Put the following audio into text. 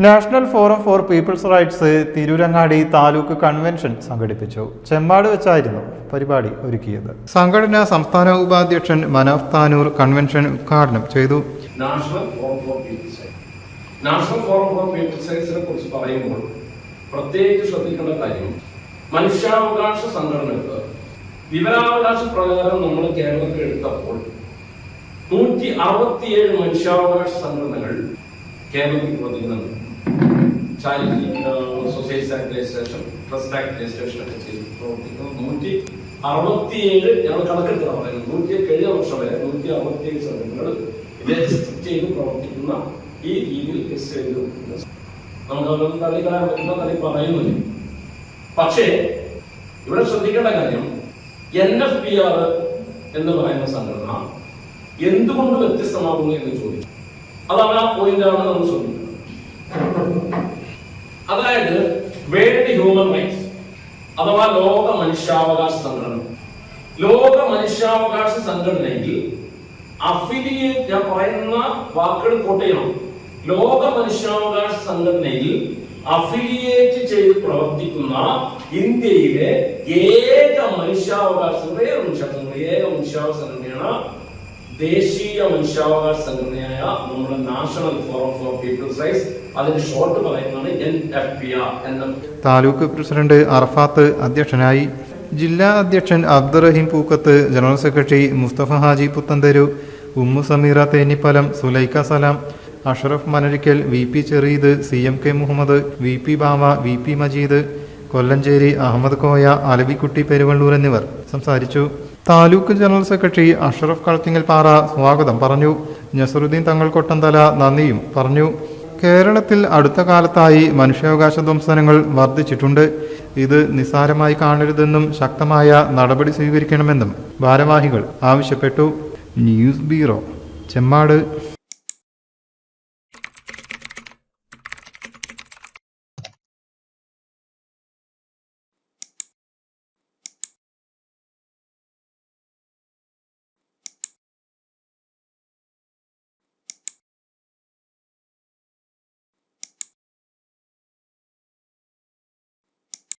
National forum for people's rights Tirurangadi taluk convention സംഘടിപ്പിച്ചു. ചെമ്മാട് വെച്ചായിരുന്നു പരിപാടി ഒരുക്കിയത്. സംഘടന സംസ്ഥാന ഉപാധ്യക്ഷൻ മനോഫ് താനൂർ കൺവെൻഷൻ ഉദ്ഘാടനം ചെയ്തു. National forum for people's national forum പറയുമ്പോൾ പ്രത്യേകിച്ച് ശ്രദ്ധിക്കേണ്ട കാര്യം മനുഷ്യാവകാശ സംഘടനകൾക്ക് വിവരാവകാശ പ്രകാരം നമ്മൾ കേരളത്തിൽ എടുത്തപ്പോൾ നൂറ്റി അറുപത്തിയേഴ് മനുഷ്യാവകാശ സംഘടനകൾ കേരളത്തിൽ പ്രവർത്തിക്കുന്നുണ്ട് child society act trust act ഒക്കെ ചെയ്ത്. പ്രവർത്തിക്കുന്നത് നൂറ്റി അറുപത്തിയേഴ് ഞങ്ങൾ കണക്കെടുത്താണ് പറയുന്നത് നൂറ്റി കഴിഞ്ഞ വർഷം വരെ നൂറ്റി അറുപത്തിയേഴ് സംഘടനകൾ രജിസ്റ്റർ ചെയ്ത് പ്രവർത്തിക്കുന്ന ഈ രീതിയിൽ രജിസ്റ്റർ ചെയ്ത്. തള്ളി കളയാൻ പറ്റുന്ന തള്ളി പറയുന്നില്ല. പക്ഷേ ഇവിടെ ശ്രദ്ധിക്കേണ്ട കാര്യം എൻ എഫ് പി ആർ എന്ന് പറയുന്ന സംഘടന എന്തുകൊണ്ട് വ്യത്യസ്തമാകുന്നു എന്ന് ചോദിച്ചു. അതാണ് ആ പോയിന്റാണ് നമ്മൾ ശ്രദ്ധിക്കുന്നത് അതായത് വേൾഡ് ഹ്യൂമൻ റൈറ്റ്സ് അഥവാ ലോക മനുഷ്യാവകാശ സംഘടന. ലോക മനുഷ്യാവകാശ സംഘടനയിൽ അഫിലിയേറ്റ് ഞാൻ പറയുന്ന വാക്കുകൾ കോട്ട് ലോക മനുഷ്യാവകാശ സംഘടനയിൽ അഫിലിയേറ്റ് ചെയ്ത് പ്രവർത്തിക്കുന്ന ഇന്ത്യയിലെ ഏക മനുഷ്യാവകാശ വേറെ മനുഷ്യാവകാശ ഏക മനുഷ്യാവകാശ സംഘടനയാണ് ദേശീയ മനുഷ്യാവകാശ സംഘടനയായ നമ്മുടെ national forum for people's rights short N F P R taluk president Arafath അധ്യക്ഷനായി ജില്ലാ അധ്യക്ഷൻ Abdurahim Pookath general secretary Musthafa Haji Puthantharu Ummu Sameera Thenhipalam Sulaikha Salam Ashraf Manarikkal V P Chereed C M K Muhammad V P Bava V P Majeed Kollancheri Ahammed Koya Alavikutty Peruvallur എന്നിവർ സംസാരിച്ചു. Taluk general secretary Ashraf Kalathingal Para സ്വാഗതം പറഞ്ഞു. നസറുദ്ദീൻ തങ്ങൾ കൊട്ടന്തല നന്ദിയും പറഞ്ഞു. കേരളത്തിൽ അടുത്ത കാലത്തായി മനുഷ്യാവകാശ ധ്വംസനങ്ങൾ വർദ്ധിച്ചിട്ടുണ്ട്. ഇത് നിസ്സാരമായി കാണരുതെന്നും ശക്തമായ നടപടി സ്വീകരിക്കണമെന്നും ഭാരവാഹികൾ ആവശ്യപ്പെട്ടു. News bureau Chemmad.